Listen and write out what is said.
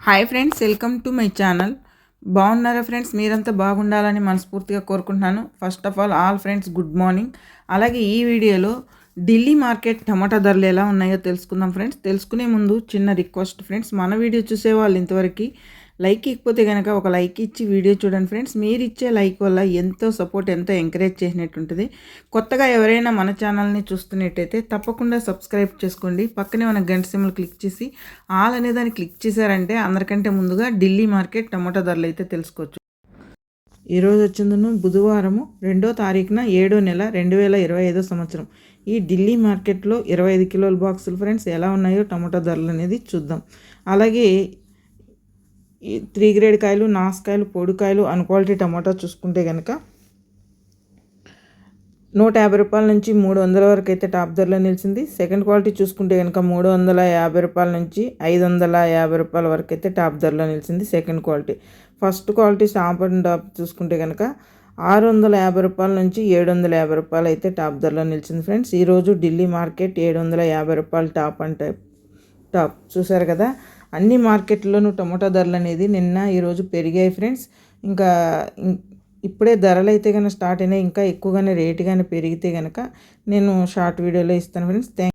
Hi friends welcome to my channel బాగున్నారా friends మీరంతా బాగుండాలని మనస్ఫూర్తిగా కోరుకుంటున్నాను. First of all all friends good morning అలాగే ఈ వీడియోలో ఢిల్లీ మార్కెట్ టమాటా ధరలు ఎలా ఉన్నాయో తెలుసుకుందాం ఫ్రెండ్స్ తెలుసుకునే ముందు చిన్న రిక్వెస్ట్ ఫ్రెండ్స్ మన వీడియో చూసే వాళ్ళు ఇంతవరకు లైక్ ఇకపోతే కనుక ఒక లైక్ ఇచ్చి వీడియో చూడండి ఫ్రెండ్స్. మీరు ఇచ్చే లైక్ వల్ల ఎంతో సపోర్ట్ ఎంతో ఎంకరేజ్ చేసినట్టు ఉంటుంది. కొత్తగా ఎవరైనా మన ఛానల్ని చూస్తున్నట్టయితే తప్పకుండా సబ్స్క్రైబ్ చేసుకోండి. పక్కనే మన గంట సిమ్లు క్లిక్ చేసి ఆల్ అనే దాన్ని క్లిక్ చేశారంటే అందరికంటే ముందుగా ఢిల్లీ మార్కెట్ టమాటా ధరలు అయితే తెలుసుకోవచ్చు. ఈరోజు వచ్చిందను బుధవారము రెండో తారీఖున ఏడో నెల రెండు వేల ఇరవై ఐదో సంవత్సరం. ఈ ఢిల్లీ మార్కెట్లో ఇరవై ఐదు కిలోల బాక్సులు ఫ్రెండ్స్ ఎలా ఉన్నాయో టమాటా ధరలు అనేది చూద్దాం. అలాగే ఈ త్రీ గ్రేడ్ కాయలు నాసుకాయలు పొడికాయలు అన్ క్వాలిటీ టమాటా చూసుకుంటే కనుక నూట యాభై రూపాయల నుంచి మూడు వందల వరకు అయితే టాప్ ధరలో నిలిచింది. సెకండ్ క్వాలిటీ చూసుకుంటే కనుక మూడు వందల యాభై రూపాయల నుంచి ఐదు వందల యాభై రూపాయల వరకు అయితే టాప్ ధరలో నిలిచింది second quality. First quality top and top చూసుకుంటే కనుక ఆరు వందల యాభై రూపాయల నుంచి ఏడు వందల యాభై రూపాయలు అయితే టాప్ ధరలో నిలిచింది ఫ్రెండ్స్. ఈరోజు ఢిల్లీ మార్కెట్ ఏడు వందల యాభై రూపాయలు టాప్ అండ్ టైప్ టాప్. చూసారు కదా? అన్ని మార్కెట్లోనూ టమోటా ధరలు అనేది నిన్న ఈరోజు పెరిగాయి ఫ్రెండ్స్. ఇంకా ఇప్పుడే ధరలు అయితే కనుక స్టార్ట్ అయినాయి ఇంకా ఎక్కువగానే రేటు కానీ పెరిగితే కనుక నేను షార్ట్ వీడియోలో ఇస్తాను ఫ్రెండ్స్. థ్యాంక్